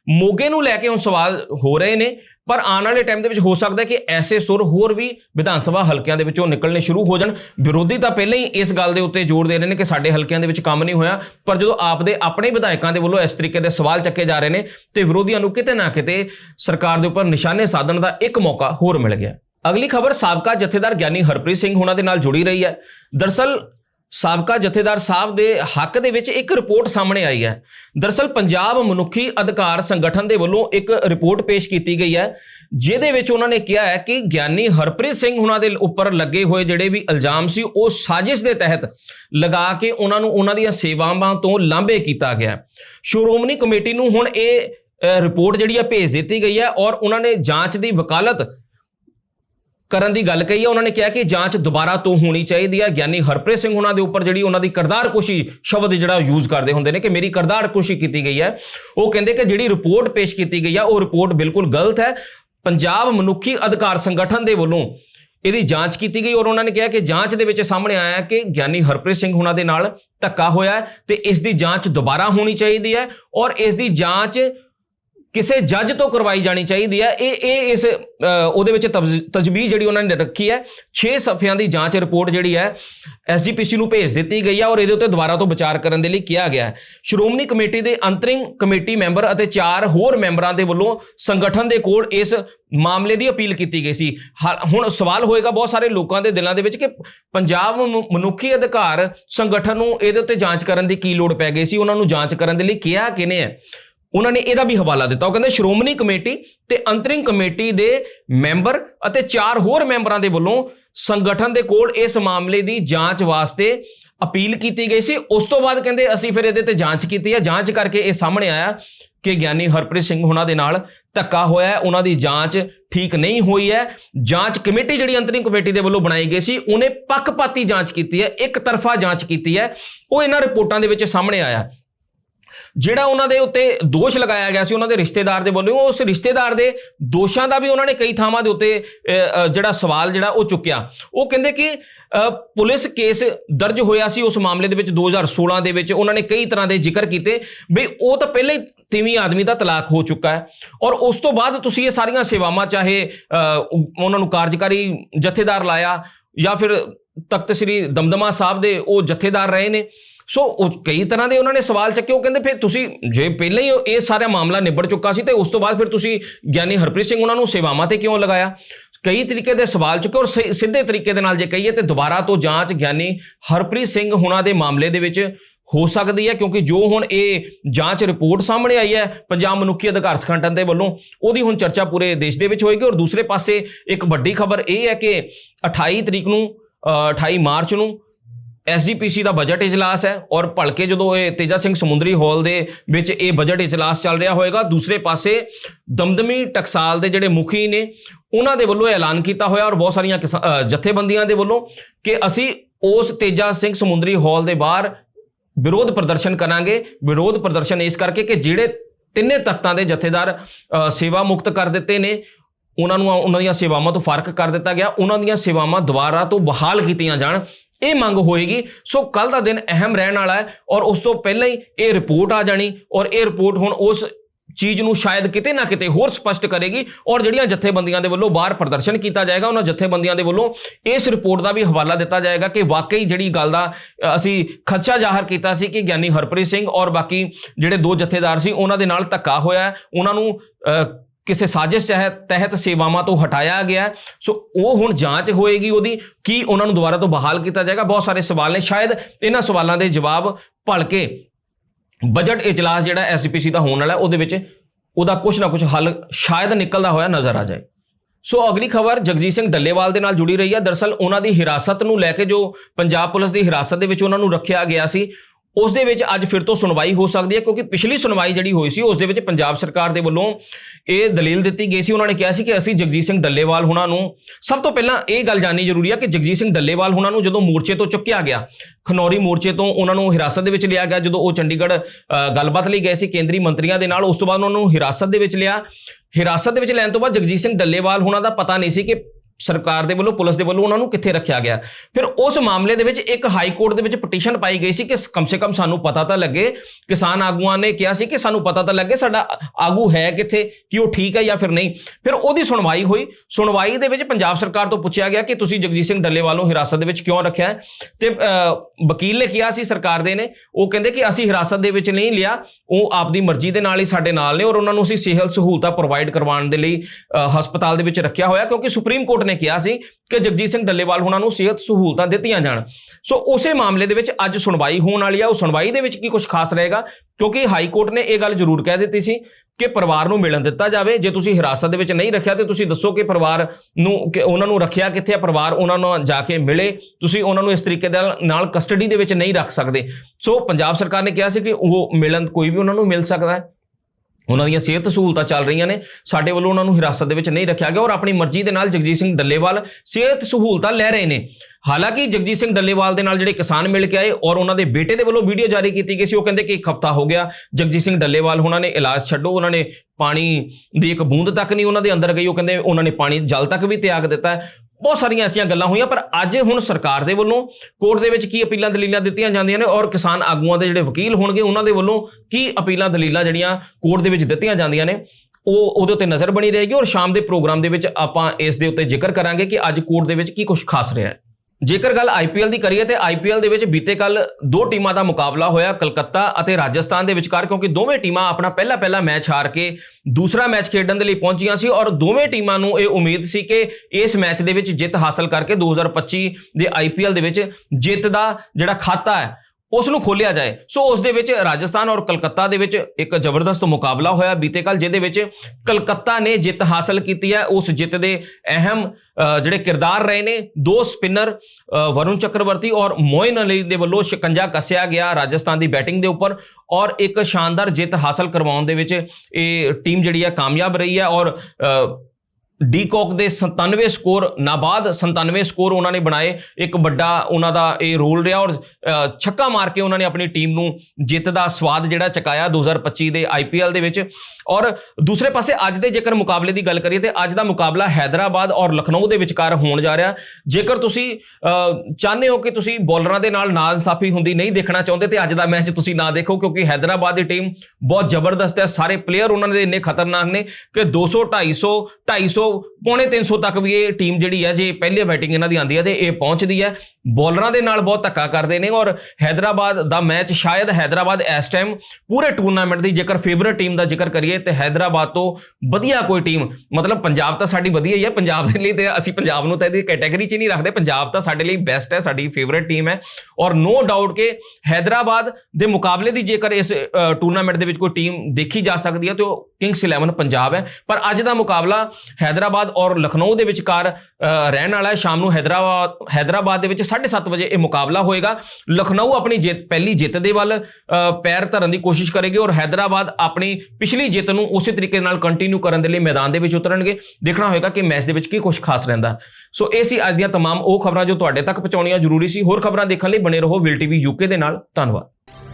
ਮੋਗੇ ਨੂੰ ਲੈ ਕੇ ਹੁਣ ਸਵਾਲ ਹੋ ਰਹੇ ਨੇ। ਪਰ ਆਉਣ ਵਾਲੇ ਟਾਈਮ ਦੇ ਵਿੱਚ ਹੋ ਸਕਦਾ ਕਿ ਐਸੇ ਸੁਰ ਹੋਰ ਵੀ ਵਿਧਾਨ ਸਭਾ ਹਲਕਿਆਂ ਦੇ ਵਿੱਚੋਂ ਨਿਕਲਣੇ ਸ਼ੁਰੂ ਹੋ ਜਾਣ। ਵਿਰੋਧੀ ਤਾਂ ਪਹਿਲਾਂ ਹੀ ਇਸ ਗੱਲ ਦੇ ਉੱਤੇ ਜ਼ੋਰ ਦੇ ਰਹੇ ਨੇ ਕਿ ਸਾਡੇ ਹਲਕਿਆਂ ਦੇ ਵਿੱਚ ਕੰਮ ਨਹੀਂ ਹੋਇਆ, ਪਰ ਜਦੋਂ ਆਪਦੇ ਆਪਣੇ ਵਿਧਾਇਕਾਂ ਦੇ ਵੱਲੋਂ ਇਸ ਤਰੀਕੇ ਦੇ ਸਵਾਲ ਚੱਕੇ ਜਾ ਰਹੇ ਨੇ, ਤੇ ਵਿਰੋਧੀਆਂ ਨੂੰ ਕਿਤੇ ਨਾ ਕਿਤੇ ਸਰਕਾਰ ਦੇ ਉੱਪਰ ਨਿਸ਼ਾਨੇ ਸਾਧਣ ਦਾ ਇੱਕ ਮੌਕਾ ਹੋਰ ਮਿਲ ਗਿਆ। ਅਗਲੀ ਖਬਰ ਸਾਬਕਾ ਜਥੇਦਾਰ ਗਿਆਨੀ ਹਰਪ੍ਰੀਤ ਸਿੰਘ ਹੁਣਾਂ ਦੇ ਨਾਲ ਜੁੜੀ ਰਹੀ ਹੈ। ਦਰਸਲ ਸਾਬਕਾ ਜਥੇਦਾਰ ਸਾਹਿਬ ਦੇ ਹੱਕ ਦੇ ਵਿੱਚ ਇੱਕ ਰਿਪੋਰਟ ਸਾਹਮਣੇ ਆਈ ਹੈ। ਦਰਸਲ ਪੰਜਾਬ ਮਨੁੱਖੀ ਅਧਿਕਾਰ ਸੰਗਠਨ ਦੇ ਵੱਲੋਂ ਇੱਕ ਰਿਪੋਰਟ ਪੇਸ਼ ਕੀਤੀ ਗਈ ਹੈ, ਜਿਹਦੇ ਵਿੱਚ ਉਹਨਾਂ ਨੇ ਕਿਹਾ ਹੈ ਕਿ ਗਿਆਨੀ ਹਰਪ੍ਰੀਤ ਸਿੰਘ ਹੁਣਾਂ ਦੇ ਉੱਪਰ ਲੱਗੇ ਹੋਏ ਜਿਹੜੇ ਵੀ ਇਲਜ਼ਾਮ ਸੀ, ਉਹ ਸਾਜ਼ਿਸ਼ ਦੇ ਤਹਿਤ ਲਗਾ ਕੇ ਉਹਨਾਂ ਨੂੰ ਉਹਨਾਂ ਦੀਆਂ ਸੇਵਾਵਾਂ ਤੋਂ ਲਾਂਭੇ ਕੀਤਾ ਗਿਆ। ਸ਼੍ਰੋਮਣੀ ਕਮੇਟੀ ਨੂੰ ਹੁਣ ਇਹ ਰਿਪੋਰਟ ਜਿਹੜੀ ਆ ਭੇਜ ਦਿੱਤੀ ਗਈ ਹੈ ਔਰ ਉਹਨਾਂ ਨੇ ਜਾਂਚ ਦੀ ਵਕਾਲਤ ਕਰਨ ਦੀ ਗੱਲ ਕਹੀ ਹੈ ਉਹਨਾਂ ਨੇ ਕਿਹਾ ਕਿ ਜਾਂਚ ਦੁਬਾਰਾ ਤੋਂ ਹੋਣੀ ਚਾਹੀਦੀ ਹੈ ਗਿਆਨੀ ਹਰਪ੍ਰੀਤ ਸਿੰਘ ਉਹਨਾਂ ਦੇ ਉੱਪਰ ਜਿਹੜੀ ਉਹਨਾਂ ਦੀ ਕਰਦਾਰਕੁਸ਼ੀ ਸ਼ਬਦ ਜਿਹੜਾ ਯੂਜ਼ ਕਰਦੇ ਹੁੰਦੇ ਨੇ ਕਿ ਮੇਰੀ ਕਰਦਾਰਕੁਸ਼ੀ ਕੀਤੀ ਗਈ ਹੈ ਉਹ ਕਹਿੰਦੇ ਕਿ ਜਿਹੜੀ ਰਿਪੋਰਟ ਪੇਸ਼ ਕੀਤੀ ਗਈ ਹੈ ਉਹ ਰਿਪੋਰਟ ਬਿਲਕੁਲ ਗਲਤ ਹੈ। ਪੰਜਾਬ ਮਨੁੱਖੀ ਅਧਿਕਾਰ ਸੰਗਠਨ ਦੇ ਵੱਲੋਂ ਇਹਦੀ ਜਾਂਚ ਕੀਤੀ ਗਈ ਔਰ ਉਹਨਾਂ ਨੇ ਕਿਹਾ ਕਿ ਜਾਂਚ ਦੇ ਵਿੱਚ ਸਾਹਮਣੇ ਆਇਆ ਕਿ ਗਿਆਨੀ ਹਰਪ੍ਰੀਤ ਸਿੰਘ ਹੁਣਾਂ ਦੇ ਨਾਲ ਧੱਕਾ ਹੋਇਆ ਹੈ ਤੇ ਇਸ ਦੀ ਜਾਂਚ ਦੁਬਾਰਾ ਹੋਣੀ ਚਾਹੀਦੀ ਹੈ ਔਰ ਇਸ ਦੀ ਜਾਂਚ ਕਿਸੇ ਜੱਜ ਤੋਂ ਕਰਵਾਈ ਜਾਣੀ ਚਾਹੀਦੀ ਹੈ। ਇਹ ਇਹ ਇਸ ਉਹਦੇ ਵਿੱਚ ਤਬਜ਼- ਤਜਵੀਜ਼ ਜਿਹੜੀ ਉਹਨਾਂ ਨੇ ਰੱਖੀ ਹੈ 6 ਸਫ਼ਿਆਂ ਦੀ ਜਾਂਚ ਰਿਪੋਰਟ ਜਿਹੜੀ ਹੈ ਐਸਜੀਪੀਸੀ ਨੂੰ ਭੇਜ ਦਿੱਤੀ ਗਈ ਹੈ ਔਰ ਇਹਦੇ ਉੱਤੇ ਦੁਬਾਰਾ ਤੋਂ ਵਿਚਾਰ ਕਰਨ ਦੇ ਲਈ ਕਿਹਾ ਗਿਆ ਹੈ। ਸ਼੍ਰੋਮਣੀ ਕਮੇਟੀ ਦੇ ਅੰਤਰਿੰਗ ਕਮੇਟੀ ਮੈਂਬਰ ਅਤੇ ਚਾਰ ਹੋਰ ਮੈਂਬਰਾਂ ਦੇ ਵੱਲੋਂ ਸੰਗਠਨ ਦੇ ਕੋਲ ਇਸ ਮਾਮਲੇ ਦੀ ਅਪੀਲ ਕੀਤੀ ਗਈ ਸੀ। ਹਾ- ਹੁਣ ਸਵਾਲ ਹੋਏਗਾ ਬਹੁਤ ਸਾਰੇ ਲੋਕਾਂ ਦੇ ਦਿਲਾਂ ਦੇ ਵਿੱਚ ਕਿ ਪੰਜਾਬ ਮਨੁ- ਮਨੁੱਖੀ ਅਧਿਕਾਰ ਸੰਗਠਨ ਨੂੰ ਇਹਦੇ ਉੱਤੇ ਜਾਂਚ ਕਰਨ ਦੀ ਕੀ ਲੋੜ ਪੈ ਗਈ ਸੀ? ਉਹਨਾਂ ਨੂੰ ਜਾਂਚ ਕਰਨ ਦੇ ਲਈ ਕਿਹਾ ਕਿਨੇ ਹੈ? ਉਹਨਾਂ ਨੇ ਇਹਦਾ ਵੀ ਹਵਾਲਾ ਦਿੱਤਾ। ਉਹ ਕਹਿੰਦੇ, ਸ਼੍ਰੋਮਣੀ ਕਮੇਟੀ ਤੇ ਅੰਤਰਿੰਗ ਕਮੇਟੀ ਦੇ ਮੈਂਬਰ ਅਤੇ ਚਾਰ ਹੋਰ ਮੈਂਬਰਾਂ ਦੇ ਵੱਲੋਂ ਸੰਗਠਨ ਦੇ ਕੋਲ ਇਸ ਮਾਮਲੇ ਦੀ ਜਾਂਚ ਵਾਸਤੇ ਅਪੀਲ ਕੀਤੀ ਗਈ ਸੀ। ਉਸ ਤੋਂ ਬਾਅਦ ਕਹਿੰਦੇ, ਅਸੀਂ ਫਿਰ ਇਹਦੇ ਤੇ ਜਾਂਚ ਕੀਤੀ ਹੈ। ਜਾਂਚ ਕਰਕੇ ਇਹ ਸਾਹਮਣੇ ਆਇਆ ਕਿ ਗਿਆਨੀ ਹਰਪ੍ਰੀਤ ਸਿੰਘ ਉਹਨਾਂ ਦੇ ਨਾਲ ਧੱਕਾ ਹੋਇਆ ਹੈ। ਉਹਨਾਂ ਦੀ ਜਾਂਚ ਠੀਕ ਨਹੀਂ ਹੋਈ ਹੈ। ਜਾਂਚ ਕਮੇਟੀ ਜਿਹੜੀ ਅੰਤਰਿੰਗ ਕਮੇਟੀ ਦੇ ਵੱਲੋਂ ਬਣਾਈ ਗਈ ਸੀ, ਉਹਨੇ ਪੱਖਪਾਤੀ ਜਾਂਚ ਕੀਤੀ ਹੈ। ਇੱਕ ਤਰਫਾ ਜਾਂਚ ਕੀਤੀ ਹੈ। ਉਹ ਇਹਨਾਂ ਰਿਪੋਰਟਾਂ ਦੇ ਵਿੱਚ ਸਾਹਮਣੇ ਆਇਆ। ਜਿਹੜਾ ਉਹਨਾਂ ਦੇ ਉੱਤੇ ਦੋਸ਼ ਲਗਾਇਆ ਗਿਆ ਸੀ ਉਹਨਾਂ ਦੇ ਰਿਸ਼ਤੇਦਾਰ ਦੇ ਵੱਲੋਂ ਉਸ ਰਿਸ਼ਤੇਦਾਰ ਦੇ ਦੋਸ਼ਾਂ ਦਾ ਵੀ ਉਹਨਾਂ ਨੇ ਕਈ ਥਾਵਾਂ ਦੇ ਉੱਤੇ ਜਿਹੜਾ ਸਵਾਲ ਜਿਹੜਾ ਉਹ ਚੁੱਕਿਆ। ਉਹ ਕਹਿੰਦੇ ਕਿ ਅ, ਪੁਲਿਸ ਕੇਸ ਦਰਜ ਹੋਇਆ ਸੀ ਉਸ ਮਾਮਲੇ ਦੇ ਵਿੱਚ 2016 ਦੇ ਵਿੱਚ। ਉਹਨਾਂ ਨੇ ਕਈ ਤਰ੍ਹਾਂ ਦੇ ਜ਼ਿਕਰ ਕੀਤੇ ਵੀ ਉਹ ਤਾਂ ਪਹਿਲਾਂ ਹੀ ਤੀਵੀਂ ਆਦਮੀ ਦਾ ਤਲਾਕ ਹੋ ਚੁੱਕਾ ਹੈ। ਔਰ ਉਸ ਤੋਂ ਬਾਅਦ ਤੁਸੀਂ ਇਹ ਸਾਰੀਆਂ ਸੇਵਾਵਾਂ ਚਾਹੇ ਅ, ਉਹਨਾਂ ਨੂੰ ਕਾਰਜਕਾਰੀ ਜਥੇਦਾਰ ਲਾਇਆ ਜਾਂ ਫਿਰ ਤਖਤ ਸ੍ਰੀ ਦਮਦਮਾ ਸਾਹਿਬ ਦੇ ਉਹ ਜਥੇਦਾਰ ਰਹੇ ਨੇ ਸੋ ਉਹ ਕਈ ਤਰ੍ਹਾਂ ਦੇ ਉਹਨਾਂ ਨੇ ਸਵਾਲ ਚੱਕੇ ਉਹ ਕਹਿੰਦੇ ਫਿਰ ਤੁਸੀਂ ਜੇ ਪਹਿਲਾਂ ਹੀ ਇਹ ਸਾਰਾ ਮਾਮਲਾ ਨਿਬੜ ਚੁੱਕਾ ਸੀ ਤੇ ਉਸ ਤੋਂ ਬਾਅਦ ਫਿਰ ਤੁਸੀਂ ਗਿਆਨੀ ਹਰਪ੍ਰੀਤ ਸਿੰਘ ਉਹਨਾਂ ਨੂੰ ਸੇਵਾਵਾਂ ਤੇ ਕਿਉਂ ਲਗਾਇਆ? ਕਈ ਤਰੀਕੇ ਦੇ ਸਵਾਲ ਚੁੱਕੇ ਔਰ ਸਿ- ਸਿੱਧੇ ਤਰੀਕੇ ਦੇ ਨਾਲ ਜੇ ਕਹੀਏ ਤੇ ਦੁਬਾਰਾ ਤੋਂ ਜਾਂਚ ਗਿਆਨੀ ਹਰਪ੍ਰੀਤ ਸਿੰਘ ਹੁਣਾਂ ਦੇ ਮਾਮਲੇ ਦੇ ਵਿੱਚ ਹੋ ਸਕਦੀ ਹੈ ਕਿਉਂਕਿ ਜੋ ਹੁਣ ਇਹ ਜਾਂਚ ਰਿਪੋਰਟ ਸਾਹਮਣੇ ਆਈ ਹੈ ਪੰਜਾਬ ਮਨੁੱਖੀ ਅਧਿਕਾਰ ਸੰਗਠਨ ਦੇ ਵੱਲੋਂ ਉਹਦੀ ਹੁਣ ਚਰਚਾ ਪੂਰੇ ਦੇਸ਼ ਦੇ ਵਿੱਚ ਹੋਏਗੀ ਔਰ ਦੂਸਰੇ ਪਾਸੇ ਇੱਕ ਵੱਡੀ ਖਬਰ ਇਹ ਹੈ ਕਿ 28 ਤਰੀਕ ਨੂੰ ਅ, 28 ਮਾਰਚ ਨੂੰ ਐਸਜੀਪੀਸੀ ਦਾ ਬਜਟ ਇਜਲਾਸ ਹੈ ਔਰ ਭਲਕੇ ਜਦੋਂ ਇਹ ਤੇਜਾ ਸਿੰਘ ਸਮੁੰਦਰੀ ਹਾਲ ਦੇ ਵਿੱਚ ਇਹ ਬਜਟ ਇਜਲਾਸ ਚੱਲ ਰਿਹਾ ਹੋਏਗਾ, ਦੂਸਰੇ ਪਾਸੇ ਦਮਦਮੀ ਟਕਸਾਲ ਦੇ ਜਿਹੜੇ ਮੁਖੀ ਨੇ, ਉਹਨਾਂ ਦੇ ਵੱਲੋਂ ਐਲਾਨ ਕੀਤਾ ਹੋਇਆ ਔਰ ਬਹੁਤ ਸਾਰੀਆਂ ਕਿਸਾ- ਜਥੇਬੰਦੀਆਂ ਦੇ ਵੱਲੋਂ ਕਿ ਅਸੀਂ ਉਸ ਤੇਜਾ ਸਿੰਘ ਸਮੁੰਦਰੀ ਹਾਲ ਦੇ ਬਾਹਰ ਵਿਰੋਧ ਪ੍ਰਦਰਸ਼ਨ ਕਰਾਂਗੇ। ਵਿਰੋਧ ਪ੍ਰਦਰਸ਼ਨ ਇਸ ਕਰਕੇ ਕਿ ਜਿਹੜੇ ਤਿੰਨੇ ਤਖਤਾਂ ਦੇ ਜਥੇਦਾਰ ਸੇਵਾ ਮੁਕਤ ਕਰ ਦਿੱਤੇ ਨੇ, ਉਹਨਾਂ ਨੂੰ, ਉਹਨਾਂ ਦੀਆਂ ਸੇਵਾਵਾਂ ਤੋਂ ਫ਼ਰਕ ਕਰ ਦਿੱਤਾ ਗਿਆ, ਉਹਨਾਂ ਦੀਆਂ ਸੇਵਾਵਾਂ ਦੁਬਾਰਾ ਤੋਂ ਬਹਾਲ ਕੀਤੀਆਂ ਜਾਣ। ਇਹ ਮੰਗ ਹੋਏਗੀ। ਸੋ ਕੱਲ ਦਾ ਦਿਨ ਅਹਿਮ ਰਹਿਣ ਵਾਲਾ ਹੈ ਔਰ ਉਸ ਤੋਂ ਪਹਿਲਾਂ ਹੀ ਇਹ ਰਿਪੋਰਟ ਆ ਜਾਣੀ ਔਰ ਇਹ ਰਿਪੋਰਟ ਹੁਣ ਉਸ ਚੀਜ਼ ਨੂੰ ਸ਼ਾਇਦ ਕਿਤੇ ਨਾ ਕਿਤੇ ਹੋਰ ਸਪਸ਼ਟ ਕਰੇਗੀ ਔਰ ਜਿਹੜੀਆਂ ਜਥੇਬੰਦੀਆਂ ਦੇ ਵੱਲੋਂ ਬਾਹਰ ਪ੍ਰਦਰਸ਼ਨ ਕੀਤਾ ਜਾਏਗਾ, ਉਹਨਾਂ ਜਥੇਬੰਦੀਆਂ ਦੇ ਵੱਲੋਂ ਇਸ ਰਿਪੋਰਟ ਦਾ ਵੀ ਹਵਾਲਾ ਦਿੱਤਾ ਜਾਏਗਾ ਕਿ ਵਾਕਈ ਜਿਹੜੀ ਗੱਲ ਦਾ ਅਸੀਂ ਖਦਸ਼ਾ ਜ਼ਾਹਰ ਕੀਤਾ ਸੀ ਕਿ ਗਿਆਨੀ ਹਰਪ੍ਰੀਤ ਸਿੰਘ ਔਰ ਬਾਕੀ ਜਿਹੜੇ ਦੋ ਜਥੇਦਾਰ ਸੀ, ਉਹਨਾਂ ਦੇ ਨਾਲ ਧੱਕਾ ਹੋਇਆ ਉਹਨਾਂ ਨੂੰ ਕਿਸੇ ਸਾਜ਼ਿਸ਼ ਤਹਿਤ ਤਹਿਤ ਸੇਵਾਵਾਂ ਤੋਂ ਹਟਾਇਆ ਗਿਆ ਸੋ ਉਹ ਹੁਣ ਜਾਂਚ ਹੋਏਗੀ ਉਹਦੀ, ਕੀ ਉਹਨਾਂ ਨੂੰ ਦੁਬਾਰਾ ਤੋਂ ਬਹਾਲ ਕੀਤਾ ਜਾਏਗਾ। ਬਹੁਤ ਸਾਰੇ ਸਵਾਲ ਨੇ। ਸ਼ਾਇਦ ਇਹਨਾਂ ਸਵਾਲਾਂ ਦੇ ਜਵਾਬ ਭਲ ਕੇ ਬਜਟ ਇਜਲਾਸ ਜਿਹੜਾ ਐਸਪੀਸੀ ਦਾ ਹੋਣ ਵਾਲਾ ਉਹਦੇ ਵਿੱਚ ਉਹਦਾ ਕੁਝ ਨਾ ਕੁਝ ਹੱਲ ਸ਼ਾਇਦ ਨਿਕਲਦਾ ਹੋਇਆ ਨਜ਼ਰ ਆ ਜਾਏ। ਸੋ ਅਗਲੀ ਖਬਰ ਜਗਜੀਤ ਸਿੰਘ ਡੱਲੇਵਾਲ ਦੇ ਨਾਲ ਜੁੜੀ ਰਹੀ ਹੈ। ਦਰਸਲ ਉਹਨਾਂ ਦੀ ਹਿਰਾਸਤ ਨੂੰ ਲੈ ਕੇ ਜੋ ਪੰਜਾਬ ਪੁਲਿਸ ਦੀ ਹਿਰਾਸਤ ਦੇ ਵਿੱਚ ਉਹਨਾਂ ਨੂੰ ਰੱਖਿਆ ਗਿਆ ਸੀ ਉਸ ਦੇ ਵਿੱਚ ਅੱਜ ਫਿਰ ਤੋਂ ਸੁਣਵਾਈ ਹੋ ਸਕਦੀ ਹੈ ਕਿਉਂਕਿ ਪਿਛਲੀ ਸੁਣਵਾਈ ਜਿਹੜੀ ਹੋਈ ਸੀ ਉਸ ਦੇ ਵਿੱਚ ਪੰਜਾਬ ਸਰਕਾਰ ਦੇ ਵੱਲੋਂ ਇਹ ਦਲੀਲ ਦਿੱਤੀ ਗਈ ਸੀ। ਉਹਨਾਂ ਨੇ ਕਿਹਾ ਸੀ ਕਿ ਅਸੀਂ ਜਗਜੀਤ ਸਿੰਘ ਡੱਲੇਵਾਲ ਹੁਣਾਂ ਨੂੰ ਸਭ ਤੋਂ ਪਹਿਲਾਂ ਇਹ ਗੱਲ ਜਾਣਨੀ ਜ਼ਰੂਰੀ ਹੈ ਕਿ ਜਗਜੀਤ ਸਿੰਘ ਡੱਲੇਵਾਲ ਹੁਣਾਂ ਨੂੰ ਜਦੋਂ ਮੋਰਚੇ ਤੋਂ ਚੁੱਕਿਆ ਗਿਆ ਖਨੌਰੀ ਮੋਰਚੇ ਤੋਂ ਉਹਨਾਂ ਨੂੰ ਹਿਰਾਸਤ ਦੇ ਵਿੱਚ ਲਿਆ ਗਿਆ ਜਦੋਂ ਉਹ ਚੰਡੀਗੜ੍ਹ ਅ, ਗੱਲਬਾਤ ਲਈ ਗਏ ਸੀ ਕੇਂਦਰੀ ਮੰਤਰੀਆਂ ਦੇ ਨਾਲ ਉਸ ਤੋਂ ਬਾਅਦ ਉਹਨਾਂ ਨੂੰ ਹਿਰਾਸਤ ਦੇ ਵਿੱਚ ਲਿਆ। ਹਿਰਾਸਤ ਦੇ ਵਿੱਚ ਲੈਣ ਤੋਂ ਬਾਅਦ ਜਗਜੀਤ ਸਿੰਘ ਡੱਲੇਵਾਲ ਹੁਣਾਂ ਦਾ ਪਤਾ ਨਹੀਂ ਸੀ ਕਿ ਸਰਕਾਰ ਦੇ ਵੱਲੋਂ, ਪੁਲਿਸ ਦੇ ਵੱਲੋਂ ਉਹਨਾਂ ਨੂੰ ਕਿੱਥੇ ਰੱਖਿਆ ਗਿਆ? ਫਿਰ ਉਸ ਮਾਮਲੇ ਦੇ ਵਿੱਚ ਇੱਕ ਹਾਈ ਕੋਰਟ ਦੇ ਵਿੱਚ ਪਟੀਸ਼ਨ ਪਾਈ ਗਈ ਸੀ ਕਿ ਕਮ ਸੇ ਕਮ ਸਾਨੂੰ ਪਤਾ ਤਾਂ ਲੱਗੇ। ਕਿਸਾਨ ਆਗੂਆਂ ਨੇ ਕਿਹਾ ਸੀ ਕਿ ਸਾਨੂੰ ਪਤਾ ਤਾਂ ਲੱਗੇ ਸਾਡਾ ਆਗੂ ਹੈ ਕਿੱਥੇ, ਕਿ ਉਹ ਠੀਕ ਹੈ ਜਾਂ ਫਿਰ ਨਹੀਂ। ਫਿਰ ਉਹਦੀ ਸੁਣਵਾਈ ਹੋਈ। ਸੁਣਵਾਈ ਦੇ ਵਿੱਚ ਪੰਜਾਬ ਸਰਕਾਰ ਤੋਂ ਪੁੱਛਿਆ ਗਿਆ ਕਿ ਤੁਸੀਂ ਜਗਜੀਤ ਸਿੰਘ ਡੱਲੇਵਾਲ ਨੂੰ ਹਿਰਾਸਤ ਦੇ ਵਿੱਚ ਕਿਉਂ ਰੱਖਿਆ ਹੈ? ਤੇ ਵਕੀਲ ਨੇ ਕਿਹਾ ਸੀ ਸਰਕਾਰ ਦੇ ਨੇ। ਉਹ ਕਹਿੰਦੇ ਕਿ ਅਸੀਂ ਹਿਰਾਸਤ ਦੇ ਵਿੱਚ ਨਹੀਂ ਲਿਆ। ਉਹ ਆਪਦੀ ਮਰਜ਼ੀ ਦੇ ਨਾਲ ਹੀ ਸਾਡੇ ਨਾਲ ਨੇ ਔਰ ਉਹਨਾਂ ਨੂੰ ਅਸੀਂ ਸਿਹਤ ਸਹੂਲਤਾਂ ਪ੍ਰੋਵਾਈਡ ਕਰਵਾਉਣ ਦੇ ਲਈ ਹਸਪਤਾਲ ਦੇ ਵਿੱਚ ਰੱਖਿਆ ਹੋਇਆ ਕਿਉਂਕਿ ਸੁਪਰੀਮ ਕੋਰਟ ਨੇ ਕਿਹਾ ਸੀ ਕਿ ਜਗਜੀਤ ਸਿੰਘ ਡੱਲੇਵਾਲ ਉਹਨਾਂ ਨੂੰ ਸਿਹਤ ਸਹੂਲਤਾਂ ਦਿੱਤੀਆਂ ਜਾਣ। ਸੋ ਉਸੇ ਮਾਮਲੇ ਦੇ ਵਿੱਚ ਅੱਜ ਸੁਣਵਾਈ ਹੋਣ ਵਾਲੀ ਆ। ਉਹ ਸੁਣਵਾਈ ਦੇ ਵਿੱਚ ਕੀ ਕੁਝ ਖਾਸ ਰਹੇਗਾ? ਕਿਉਂਕਿ ਹਾਈ ਕੋਰਟ ਨੇ ਇਹ ਗੱਲ ਜ਼ਰੂਰ ਕਹਿ ਦਿੱਤੀ ਸੀ ਕਿ ਪਰਿਵਾਰ ਨੂੰ ਮਿਲਣ ਦਿੱਤਾ ਜਾਵੇ। ਜੇ ਤੁਸੀਂ ਹਿਰਾਸਤ ਦੇ ਵਿੱਚ ਨਹੀਂ ਰੱਖਿਆ ਤੇ ਤੁਸੀਂ ਦੱਸੋ ਕਿ ਪਰਿਵਾਰ ਨੂੰ ਕਿ ਉਹਨਾਂ ਨੂੰ ਰੱਖਿਆ ਕਿੱਥੇ ਆ? ਪਰਿਵਾਰ ਉਹਨਾਂ ਨੂੰ ਜਾ ਕੇ ਮਿਲੇ। ਤੁਸੀਂ ਉਹਨਾਂ ਨੂੰ ਇਸ ਤਰੀਕੇ ਦੇ ਨਾਲ- ਕਸਟਡੀ ਦੇ ਵਿੱਚ ਨਹੀਂ ਰੱਖ ਸਕਦੇ। ਸੋ ਪੰਜਾਬ ਸਰਕਾਰ ਨੇ ਕਿਹਾ ਸੀ ਕਿ ਉਹ ਮਿਲਣ ਕੋਈ ਵੀ ਉਹਨਾਂ ਨੂੰ ਮਿਲ ਸਕਦਾ ਹੈ। ਉਹਨਾਂ ਦੀਆਂ ਸਿਹਤ ਸਹੂਲਤਾਂ ਚੱਲ ਰਹੀਆਂ ਨੇ, ਸਾਡੇ ਵੱਲੋਂ ਉਹਨਾਂ ਨੂੰ ਹਿਰਾਸਤ ਦੇ ਵਿੱਚ ਨਹੀਂ ਰੱਖਿਆ ਗਿਆ ਔਰ ਆਪਣੀ ਮਰਜ਼ੀ ਦੇ ਨਾਲ ਜਗਜੀਤ ਸਿੰਘ ਡੱਲੇਵਾਲ ਸਿਹਤ ਸਹੂਲਤਾਂ ਲੈ ਰਹੇ ਨੇ। ਹਾਲਾਂਕਿ ਜਗਜੀਤ ਸਿੰਘ ਡੱਲੇਵਾਲ ਦੇ ਨਾਲ ਜਿਹੜੇ ਕਿਸਾਨ ਮਿਲ ਕੇ ਆਏ ਔਰ ਉਹਨਾਂ ਦੇ ਬੇਟੇ ਦੇ ਵੱਲੋਂ ਵੀਡੀਓ ਜਾਰੀ ਕੀਤੀ ਗਈ ਸੀ, ਉਹ ਕਹਿੰਦੇ ਕਿ ਇੱਕ ਹਫਤਾ ਹੋ ਗਿਆ, ਜਗਜੀਤ ਸਿੰਘ ਡੱਲੇਵਾਲ ਉਹਨਾਂ ਨੇ ਇਲਾਜ ਛੱਡੋ, ਉਹਨਾਂ ਨੇ ਪਾਣੀ ਦੀ ਇੱਕ ਬੂੰਦ ਤੱਕ ਨਹੀਂ ਉਹਨਾਂ ਦੇ ਅੰਦਰ ਗਈ, ਉਹ ਕਹਿੰਦੇ ਉਹਨਾਂ ਨੇ ਪਾਣੀ ਜਲ ਤੱਕ ਵੀ ਤਿਆਗ ਦਿੱਤਾ ਬਹੁਤ ਸਾਰੀਆਂ ਐਸੀਆਂ ਗੱਲਾਂ ਹੋਈਆਂ, ਪਰ ਅੱਜ ਹੁਣ ਸਰਕਾਰ ਦੇ ਵੱਲੋਂ ਕੋਰਟ ਦੇ ਵਿੱਚ ਕੀ ਅਪੀਲਾਂ ਦਲੀਲਾਂ ਦਿੱਤੀਆਂ ਜਾਂਦੀਆਂ ਨੇ ਔਰ ਕਿਸਾਨ ਆਗੂਆਂ ਦੇ ਜਿਹੜੇ ਵਕੀਲ ਹੋਣਗੇ, ਉਹਨਾਂ ਦੇ ਵੱਲੋਂ ਕੀ ਅਪੀਲਾਂ ਦਲੀਲਾਂ ਜਿਹੜੀਆਂ ਕੋਰਟ ਦੇ ਵਿੱਚ ਦਿੱਤੀਆਂ ਜਾਂਦੀਆਂ ਨੇ, ਉਹ ਉਹਦੇ ਉੱਤੇ ਨਜ਼ਰ ਬਣੀ ਰਹੇਗੀ ਔਰ ਸ਼ਾਮ ਦੇ ਪ੍ਰੋਗਰਾਮ ਦੇ ਵਿੱਚ ਆਪਾਂ ਇਸ ਦੇ ਉੱਤੇ ਜ਼ਿਕਰ ਕਰਾਂਗੇ ਕਿ ਅੱਜ ਕੋਰਟ ਦੇ ਵਿੱਚ ਕੀ ਕੁਝ ਖਾਸ ਰਿਹਾ ਹੈ। ਜੇਕਰ ਗੱਲ ਆਈਪੀਐਲ ਦੀ ਕਰੀਏ ਤੇ ਆਈਪੀਐਲ ਦੇ ਵਿੱਚ ਬੀਤੇ ਕੱਲ ਦੋ ਟੀਮਾਂ ਦਾ ਮੁਕਾਬਲਾ ਹੋਇਆ, ਕਲਕੱਤਾ ਅਤੇ ਰਾਜਸਥਾਨ ਦੇ ਵਿਚਕਾਰ, ਕਿਉਂਕਿ ਦੋਵੇਂ ਟੀਮਾਂ ਆਪਣਾ ਪਹਿਲਾ ਪਹਿਲਾ ਮੈਚ ਹਾਰ ਕੇ ਦੂਸਰਾ ਮੈਚ ਖੇਡਣ ਦੇ ਲਈ ਪਹੁੰਚੀਆਂ ਸੀ ਔਰ ਦੋਵੇਂ ਟੀਮਾਂ ਨੂੰ ਇਹ ਉਮੀਦ ਸੀ ਕਿ ਇਸ ਮੈਚ ਦੇ ਵਿੱਚ ਜਿੱਤ ਹਾਸਲ ਕਰਕੇ 2025 ਦੇ ਆਈਪੀਐਲ ਦੇ ਵਿੱਚ ਜਿੱਤ ਦਾ ਜਿਹੜਾ ਖਾਤਾ ਹੈ ਉਸ ਨੂੰ ਖੋਲਿਆ ਜਾਏ। ਸੋ ਉਸ ਦੇ ਵਿੱਚ ਰਾਜਸਥਾਨ ਔਰ ਕਲਕੱਤਾ ਦੇ ਵਿੱਚ ਇੱਕ ਜ਼ਬਰਦਸਤ ਮੁਕਾਬਲਾ ਹੋਇਆ। ਬੀਤੇ ਕੱਲ ਜਿਹਦੇ ਵਿੱਚ ਕਲਕੱਤਾ ਨੇ ਜਿੱਤ ਹਾਸਲ ਕੀਤੀ ਹੈ। ਉਸ ਜਿੱਤ ਦੇ ਅਹਿਮ ਜਿਹੜੇ ਕਿਰਦਾਰ ਰਹੇ ਨੇ, ਦੋ ਸਪਿਨਰ ਵਰੁਣ ਚੱਕਰਵਰਤੀ ਔਰ ਮੋਇਨ ਅਲੀ ਦੇ ਵੱਲੋਂ ਸ਼ਿਕੰਜਾ ਕੱਸਿਆ ਗਿਆ ਰਾਜਸਥਾਨ ਦੀ ਬੈਟਿੰਗ ਦੇ ਉੱਪਰ ਔਰ ਇੱਕ ਸ਼ਾਨਦਾਰ ਜਿੱਤ ਹਾਸਲ ਕਰਵਾਉਣ ਦੇ ਵਿੱਚ ਇਹ ਟੀਮ ਜਿਹੜੀ ਹੈ ਕਾਮਯਾਬ ਰਹੀ ਹੈ ਔਰ ਡੀਕੌਕ ਦੇ 97 ਸਕੋਰ ਨਾਬਾਦ 97 ਸਕੋਰ ਉਹਨਾਂ ਨੇ ਬਣਾਏ। ਇੱਕ ਵੱਡਾ ਉਹਨਾਂ ਦਾ ਇਹ ਰੋਲ ਰਿਹਾ ਔਰ ਛੱਕਾ ਮਾਰ ਕੇ ਉਹਨਾਂ ਨੇ ਆਪਣੀ ਟੀਮ ਨੂੰ ਜਿੱਤ ਦਾ ਸਵਾਦ ਜਿਹੜਾ ਚਕਾਇਆ 2025 ਦੇ ਆਈਪੀਐਲ ਦੇ ਵਿੱਚ। ਔਰ ਦੂਸਰੇ ਪਾਸੇ ਅੱਜ ਦੇ ਜੇਕਰ ਮੁਕਾਬਲੇ ਦੀ ਗੱਲ ਕਰੀਏ ਤੇ ਅੱਜ ਦਾ ਮੁਕਾਬਲਾ ਹੈਦਰਾਬਾਦ ਔਰ ਲਖਨਊ ਦੇ ਵਿਚਕਾਰ ਹੋਣ ਜਾ ਰਿਹਾ। ਜੇਕਰ ਤੁਸੀਂ ਚਾਹੁੰਦੇ ਹੋ ਕਿ ਤੁਸੀਂ ਬੋਲਰਾਂ ਦੇ ਨਾਲ ਨਾਇਨਸਾਫੀ ਹੁੰਦੀ ਨਹੀਂ ਦੇਖਣਾ ਚਾਹੁੰਦੇ ਤੇ ਅੱਜ ਦਾ ਮੈਚ ਤੁਸੀਂ ਨਾ ਦੇਖੋ ਕਿਉਂਕਿ ਹੈਦਰਾਬਾਦ ਦੀ ਟੀਮ ਬਹੁਤ ਜ਼ਬਰਦਸਤ ਹੈ। ਸਾਰੇ ਪਲੇਅਰ ਉਹਨਾਂ ਦੇ ਇੰਨੇ ਖਤਰਨਾਕ ਨੇ ਕਿ 200 250 250 ਪੌਣੇ 300 ਤੱਕ ਵੀ ਇਹ ਟੀਮ ਜਿਹੜੀ ਹੈ ਜੇ ਪਹਿਲੇ ਬੈਟਿੰਗ ਇਹਨਾਂ ਦੀ ਆਂਦੀ ਹੈ ਤੇ ਇਹ ਪਹੁੰਚਦੀ ਹੈ ਬੋਲਰਾਂ ਦੇ ਨਾਲ ਬਹੁਤ ਧੱਕਾ ਕਰਦੇ ਨੇ ਔਰ ਹੈਦਰਾਬਾਦ ਦਾ ਮੈਚ ਸ਼ਾਇਦ ਹੈਦਰਾਬਾਦ ਇਸ ਟਾਈਮ ਪੂਰੇ ਟੂਰਨਾਮੈਂਟ ਦੀ ਜੇਕਰ ਫੇਵਰਿਟ ਟੀਮ ਦਾ ਜ਼ਿਕਰ ਕਰੀਏ ਤੇ ਹੈਦਰਾਬਾਦ ਤੋਂ ਵਧੀਆ ਕੋਈ ਟੀਮ ਮਤਲਬ ਪੰਜਾਬ ਤਾਂ ਸਾਡੀ ਵਧੀਆ ਹੀ ਹੈ ਪੰਜਾਬ ਦੇ ਲਈ ਤੇ ਅਸੀਂ ਪੰਜਾਬ ਨੂੰ ਤਾਂ ਇਹਦੀ ਕੈਟਾਗਰੀ 'ਚ ਨਹੀਂ ਰੱਖਦੇ, ਪੰਜਾਬ ਤਾਂ ਸਾਡੇ ਲਈ ਬੈਸਟ ਹੈ, ਸਾਡੀ ਫੇਵਰਿਟ ਟੀਮ ਹੈ। ਔਰ ਨੋ ਡਾਊਟ ਕਿ ਹੈਦਰਾਬਾਦ ਦੇ ਮੁਕਾਬਲੇ ਦੀ ਜੇਕਰ ਇਸ ਟੂਰਨਾਮੈਂਟ ਦੇ ਵਿੱਚ ਕੋਈ ਟੀਮ ਦੇਖੀ ਜਾ ਸਕਦੀ ਹੈ ਤੇ ਉਹ ਕਿੰਗਸ 11 ਪੰਜਾਬ ਹੈ। ਪਰ ਅੱਜ ਦਾ ਮੁਕਾਬਲਾ ਹੈਦਰਾਬਾਦ ਔਰ ਲਖਨਊ ਦੇ ਵਿਚਕਾਰ ਅ, ਰਹਿਣ ਵਾਲਾ ਹੈ ਸ਼ਾਮ ਨੂੰ ਹੈਦਰਾਬਾਦ ਹੈਦਰਾਬਾਦ ਦੇ ਵਿੱਚ 7:30 ਵਜੇ ਇਹ ਮੁਕਾਬਲਾ ਹੋਏਗਾ ਲਖਨਊ ਆਪਣੀ ਜਿੱਤ ਪਹਿਲੀ ਜਿੱਤ ਦੇ ਵੱਲ ਅ, ਪੈਰ ਧਰਨ ਦੀ ਕੋਸ਼ਿਸ਼ ਕਰੇਗੀ ਔਰ ਹੈਦਰਾਬਾਦ ਆਪਣੀ ਪਿਛਲੀ ਜਿੱਤ ਨੂੰ ਉਸੇ ਤਰੀਕੇ ਨਾਲ ਕੰਟੀਨਿਊ ਕਰਨ ਦੇ ਲਈ ਮੈਦਾਨ ਦੇ ਵਿੱਚ ਉਤਰਨਗੇ ਦੇਖਣਾ ਹੋਏਗਾ ਕਿ ਮੈਚ ਦੇ ਵਿੱਚ ਕੀ ਕੁਝ ਖਾਸ ਰਹਿੰਦਾ ਸੋ ਇਹ ਸੀ ਅੱਜ ਦੀਆਂ तमाम ਉਹ ਖਬਰਾਂ ਜੋ ਤੁਹਾਡੇ ਤੱਕ ਪਹੁੰਚਾਉਣੀਆਂ ਜ਼ਰੂਰੀ ਸੀ ਹੋਰ ਖਬਰਾਂ ਦੇਖਣ ਲਈ ਬਣੇ ਰਹੋ ਵਿਲ ਟੀਵੀ ਯੂਕੇ ਦੇ ਨਾਲ ਧੰਨਵਾਦ